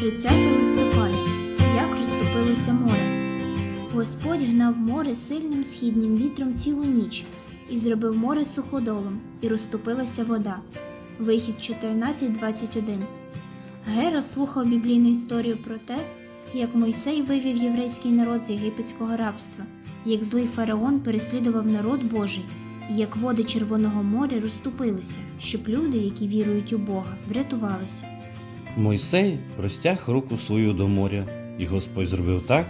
30 листопада. Як розтопилося море. Господь гнав море сильним східнім вітром цілу ніч і зробив море суходолом, і розтопилася вода. Вихід 14.21. Гера слухав біблійну історію про те, як Мойсей вивів єврейський народ з єгипетського рабства, як злий фараон переслідував народ Божий, і як води Червоного моря розступилися, щоб люди, які вірують у Бога, врятувалися. Мойсей простяг руку свою до моря, і Господь зробив так,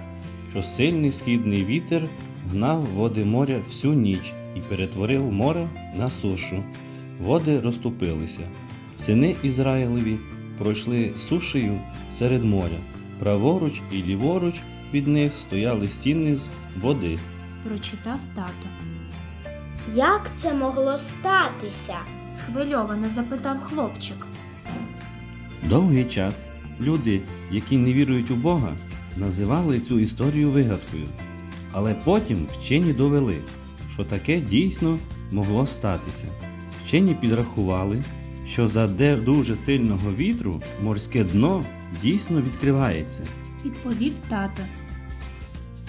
що сильний східний вітер гнав води моря всю ніч і перетворив море на сушу. Води розступилися. Сини Ізраїлеві пройшли сушею серед моря. Праворуч і ліворуч від них стояли стіни з води. Прочитав тато. Як це могло статися? Схвильовано запитав хлопчик. Довгий час люди, які не вірують у Бога, називали цю історію вигадкою. Але потім вчені довели, що таке дійсно могло статися. Вчені підрахували, що за де дуже сильного вітру морське дно дійсно відкривається. Відповів тато.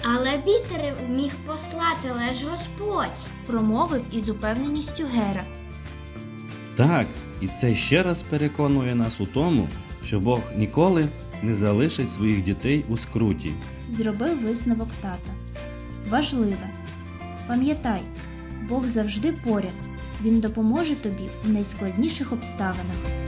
Але вітер міг послати лиш Господь. Промовив із упевненістю Гера. Так, і це ще раз переконує нас у тому, що Бог ніколи не залишить своїх дітей у скруті. Зробив висновок тата. Важливе. Пам'ятай, Бог завжди поряд. Він допоможе тобі у найскладніших обставинах.